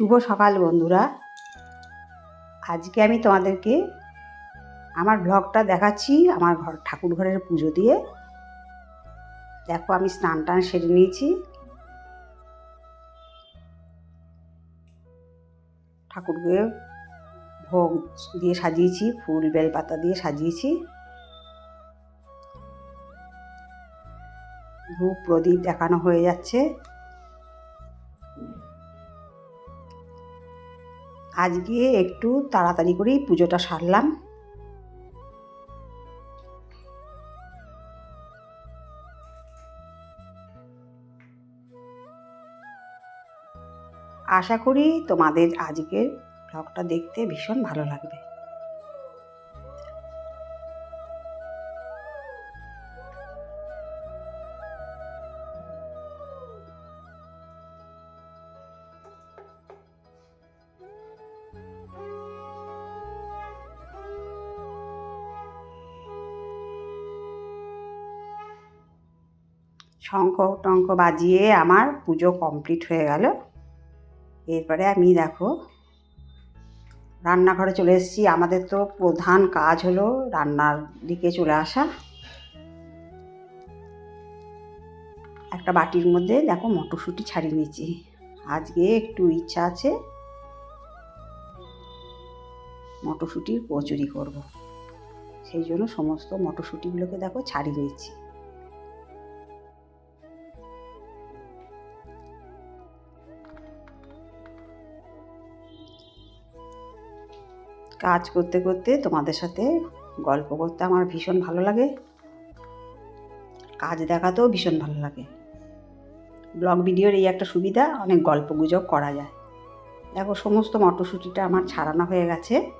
শুভ সকাল, বন্ধুরা। আজকে আমি তোমাদেরকে আমার ব্লগটা দেখাচ্ছি আমার ঘর ঠাকুর ঘরের পুজো দিয়ে। দেখো, আমি স্নান টান সেরে নিয়েছি। ঠাকুরকে ভোগ দিয়ে সাজিয়েছি, ফুল, বেলপাতা দিয়ে সাজিয়েছি। ধূপ, প্রদীপ দেখানো হয়ে যাচ্ছে। আজকে একটু তাড়াতাড়ি করেই পুজোটা সারলাম। আশা করি তোমাদের আজকের ব্লগটা দেখতে ভীষণ ভালো লাগবে। শঙ্খ টঙ্ক বাজিয়ে আমার পুজো কমপ্লিট হয়ে গেল। এরপরে আমি দেখো, রান্নাঘরে চলে এসেছি। আমাদের তো প্রধান কাজ হলো রান্নার দিকে চলে আসা। একটা বাটির মধ্যে দেখো মটরশুঁটি ছাড়িয়ে নিচ্ছি আজকে একটু ইচ্ছা আছে মটরশুঁটির কচুরি করব। সেই জন্য সমস্ত মটরশুঁটিগুলোকে দেখো ছাড়িয়ে নিচ্ছি কাজ করতে করতে তোমাদের সাথে গল্প করতে আমার ভীষণ ভালো লাগে। কাজ দেখাতেও ভীষণ ভালো লাগে। ব্লগ ভিডিওর এই একটা সুবিধা, অনেক গল্প গুজব করা যায়। দেখো, সমস্ত মটরশুঁটিটা আমার ছাড়ানো হয়ে গেছে।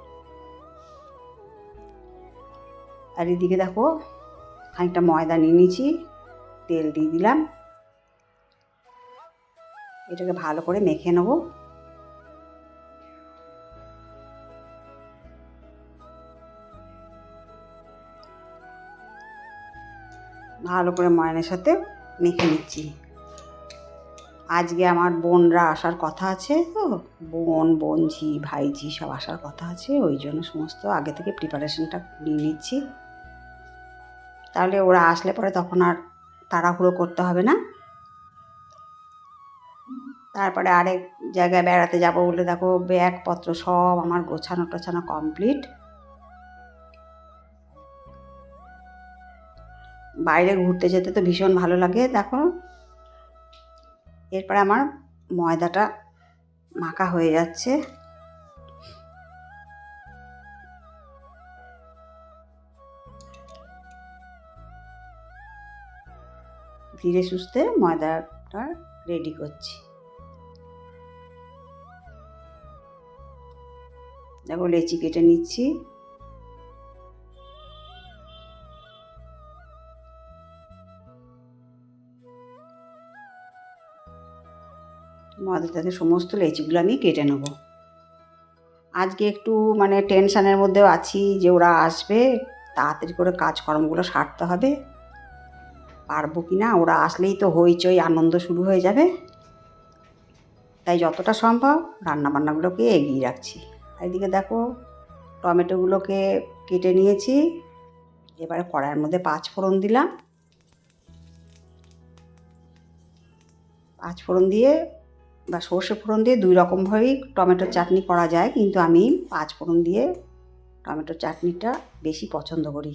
আর এদিকে দেখো, খানিকটা ময়দা নিয়ে নিয়েছি, তেল দিয়ে দিলাম। এটাকে ভালো করে মেখে নেব। ভালো করে ময়নের সাথে মেখে নিচ্ছি। আজকে আমার বোনরা আসার কথা আছে, তো বোন, বোনঝি, ভাইঝি সব আসার কথা আছে, ওই জন্য সমস্ত আগে থেকে প্রিপারেশনটা নিয়ে নিচ্ছি। তাহলে ওরা আসলে পরে তখন আর তাড়াহুড়ো করতে হবে না। তারপরে আরেক জায়গায় বেড়াতে যাব বলে দেখো ব্যাগপত্র সব আমার গোছানো টোছানো কমপ্লিট বাইরে ঘুরতে যেতে তো ভীষণ ভালো লাগে, দেখো। এরপরে আমার ময়দাটা মাখা হয়ে যাচ্ছে। ধীরে সুস্থে ময়দাটা রেডি করছি। দেখো লেচি কেটে নিচ্ছি। ময়দাটাতে সমস্ত লেচিগুলো আমি কেটে নেব। আজকে একটু মানে টেনশানের মধ্যেও আছি যে ওরা আসবে, তাড়াতাড়ি করে কাজকর্মগুলো সারতে হবে। পারব কি না? ওরা আসলেই তো হইচই, আনন্দ শুরু হয়ে যাবে। তাই যতটা সম্ভব রান্নাবান্নাগুলোকে এগিয়ে রাখছি। এদিকে দেখো, টমেটোগুলোকে কেটে নিয়েছি। এবারে কড়াইয়ের মধ্যে পাঁচ ফোড়ন দিলাম। পাঁচ ফোড়ন দিয়ে বা সর্ষে ফোড়ন দিয়ে দুই রকমভাবেই টমেটোর চাটনি করা যায়, কিন্তু আমি পাঁচ ফোড়ন দিয়ে টমেটোর চাটনিটা বেশি পছন্দ করি।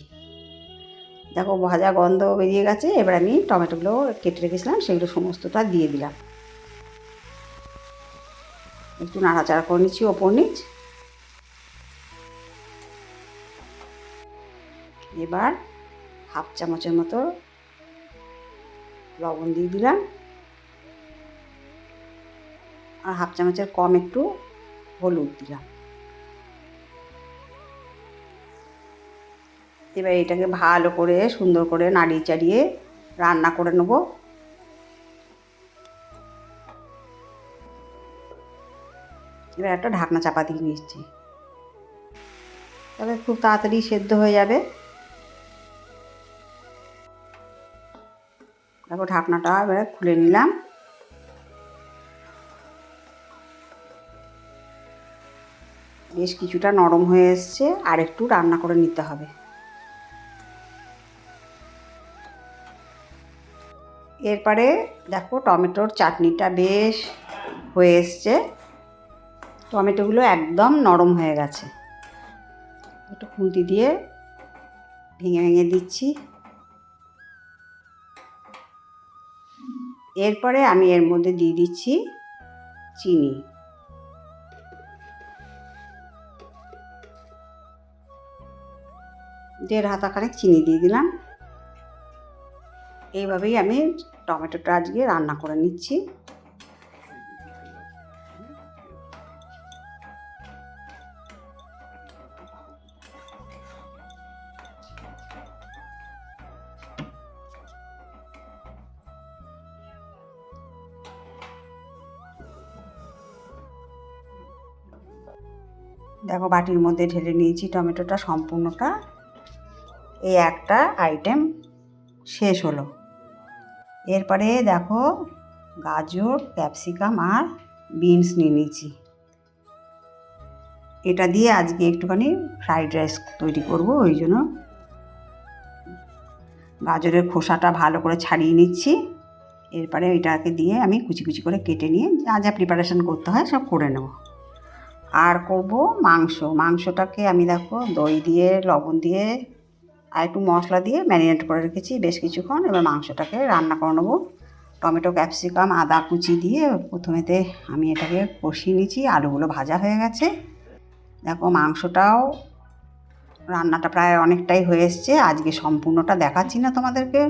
দেখো, ভাজা গন্ধ বেরিয়ে গেছে, এবার আমি টমেটোগুলো কেটে রেখেছিলাম, সেগুলো সমস্তটা দিয়ে দিলাম। একটু নাড়াচাড়া করে নিচ্ছি ওপর নিচ। এবার হাফ চামচের মতো লবণ দিয়ে দিলাম। আর হাফ চামচের কম একটু হলুদ দিলাম। এবার এটাকে ভালো করে, সুন্দর করে নাড়িয়ে চাড়িয়ে রান্না করে নেব। এবার একটা ঢাকনা চাপা দিয়ে নিচ্ছি। তবে খুব তাড়াতাড়ি সেদ্ধ হয়ে যাবে। দেখো ঢাকনাটা এবারে খুলে নিলাম। বেশ কিছুটা নরম হয়ে এসছে, আর একটু রান্না করে নিতে হবে। এরপরে দেখো টমেটোর চাটনিটা বেশ হয়ে এসছে। টমেটোগুলো একদম নরম হয়ে গেছে। একটু খুন্তি দিয়ে ভেঙে ভেঙে দিচ্ছি। এরপরে আমি এর মধ্যে দিয়ে দিচ্ছি চিনি। দেড় হাতা খানিক চিনি দিয়ে দিলাম। এইভাবেই আমি টমেটোটা আজকে রান্না করে নিচ্ছি। দেখো বাটির মধ্যে ঢেলে নিয়েছি টমেটোটা সম্পূর্ণটা। এই একটা আইটেম শেষ হলো। এরপরে দেখো, গাজর ক্যাপসিকাম আর বিনস নিয়ে নিয়েছি। এটা দিয়ে আজকে একটুখানি ফ্রাইড রাইস তৈরি করব, ওই জন্য গাজরের খোসাটা ভালো করে ছাড়িয়ে নিচ্ছি। এরপরে এটাকে দিয়ে আমি কুচি কুচি করে কেটে নিয়ে যা যা প্রিপারেশন করতে হয় সব করে নেব। আর করব মাংস। মাংসটাকে আমি দেখো দই দিয়ে, লবণ দিয়ে আর একটু মশলা দিয়ে ম্যারিনেট করে রেখেছি বেশ কিছুক্ষণ। এবার মাংসটাকে রান্না করে নেব। টমেটো, ক্যাপসিকাম, আদা কুচি দিয়ে প্রথমেতে আমি এটাকে কষিয়ে নিয়েছি আলুগুলো ভাজা হয়ে গেছে। দেখো মাংসটাও রান্নাটা প্রায় অনেকটাই হয়ে এসছে। আজকে সম্পূর্ণটা দেখাচ্ছি না তোমাদেরকে।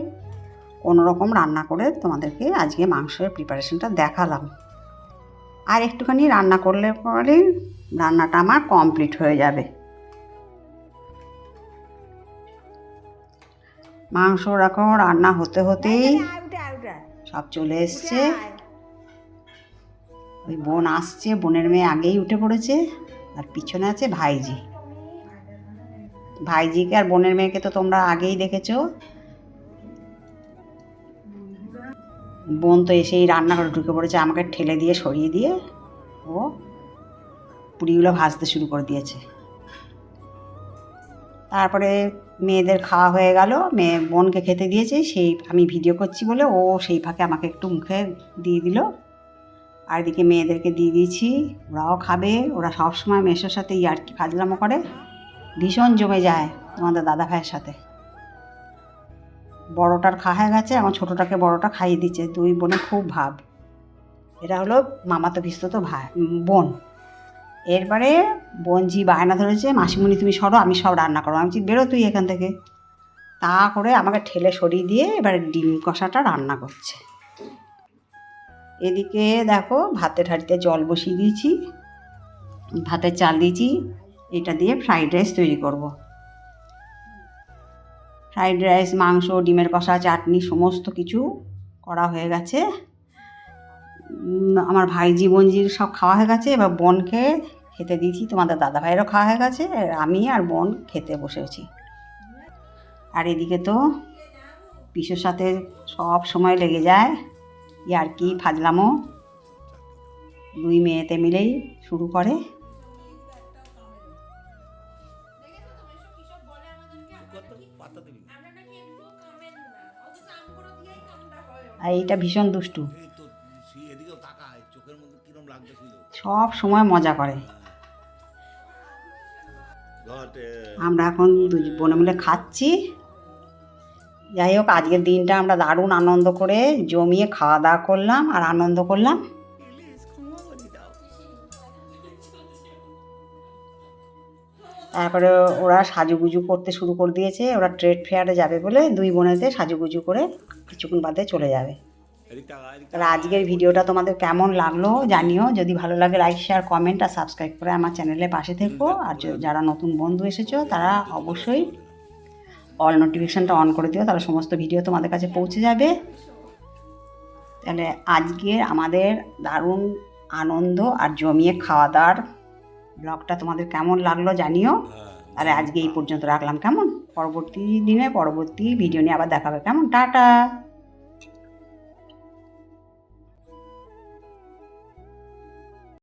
কোনো রকম রান্না করে তোমাদেরকে আজকে মাংসের প্রিপারেশনটা দেখালাম। আর একটুখানি রান্না করলে পরে রান্নাটা আমার কমপ্লিট হয়ে যাবে। মাংস রকম রান্না হতে হতেই সব চলে এসছে। ওই বোন আসছে বোনের মেয়ে আগেই উঠে পড়েছে আর পিছনে আছে ভাইজি। ভাইজিকে আর বোনের মেয়েকে তো তোমরা আগেই দেখেছ। বোন তো এসেই রান্নাঘরে ঢুকে পড়েছে আমাকে ঠেলে দিয়ে সরিয়ে দিয়ে ও পুরিগুলো ভাজতে শুরু করে দিয়েছে। তারপরে মেয়েদের খাওয়া হয়ে গেল, মেয়ে বোনকে খেতে দিয়েছে, সেই আমি ভিডিও করছি বলে ও সেই ফাঁকে আমাকে একটু মুখে দিয়ে দিল। আর এদিকে মেয়েদেরকে দিয়ে দিয়েছি, ওরাও খাবে, ওরা সবসময় মেসোর সাথে ইয়ার্কি ফাজলামো করে। ভীষণ জমে যায় তোমাদের দাদা ভাইয়ের সাথে। বড়টার খাওয়া গেছে এখন ছোটোটাকে বড়টা খাইয়ে দিচ্ছে, দুই বোনে খুব ভাব। এটা হলো মামাতো ভিস্তত ভাই বোন। এরপরে বোনজি বায়না ধরেছে, মাসিমণি তুমি সরো, আমি সব রান্না করো আমি বেরো তুই এখান থেকে। তা করে আমাকে ঠেলে সরিয়ে দিয়ে এবারে ডিম কষাটা রান্না করছে। এদিকে দেখো ভাতের হাঁড়িতে জল বসিয়ে দিয়েছি ভাতের চাল দিয়েছি, এটা দিয়ে ফ্রাইড রাইস তৈরি করব। ফ্রাইড রাইস, মাংস, ডিমের কষা, চাটনি, সমস্ত কিছু করা হয়ে গেছে। আমার ভাই জীবনজির সব খাওয়া হয়ে গেছে, এবার বোনকে খেতে দিয়েছি তোমাদের দাদা ভাইয়েরও খাওয়া হয়ে গেছে আর আমি আর বোন খেতে বসেছি। আর এদিকে তো পিসোর সাথে সব সময় লেগে যায় ইয়ার কি ফাজলামো। দুই মেয়েতে মিলেই শুরু করে। আর এইটা ভীষণ দুষ্টু। সব সময় মজা করে। আমরা এখন দুই বোনে মিলে খাচ্ছি। যাই হোক, আজকের দিনটা আমরা দারুণ আনন্দ করে জমিয়ে খাওয়া দাওয়া করলাম আর আনন্দ করলাম। তারপরে ওরা সাজুগুজু করতে শুরু করে দিয়েছে। ওরা ট্রেড ফেয়ারে যাবে বলে দুই বোনেতে সাজুগুজু করে কিছুক্ষণ বাদে চলে যাবে। তাহলে আজকের ভিডিওটা তোমাদের কেমন লাগল জানিও। যদি ভালো লাগে লাইক শেয়ার কমেন্ট আর সাবস্ক্রাইব করে আমার চ্যানেলের পাশে থেকো। আর যারা নতুন বন্ধু এসেছ তারা অবশ্যই অল নোটিফিকেশানটা অন করে দিও তাহলে সমস্ত ভিডিও তোমাদের কাছে পৌঁছে যাবে। তাহলে আজকের আমাদের দারুণ আনন্দ আর জমিয়ে খাওয়া দাওয়ার ব্লগটা তোমাদের কেমন লাগল জানিও। হ্যাঁ তাহলে আজকে এই পর্যন্ত রাখলাম কেমন? পরবর্তী দিনে পরবর্তী ভিডিও নিয়ে আবার দেখাবে কেমন? টাটা!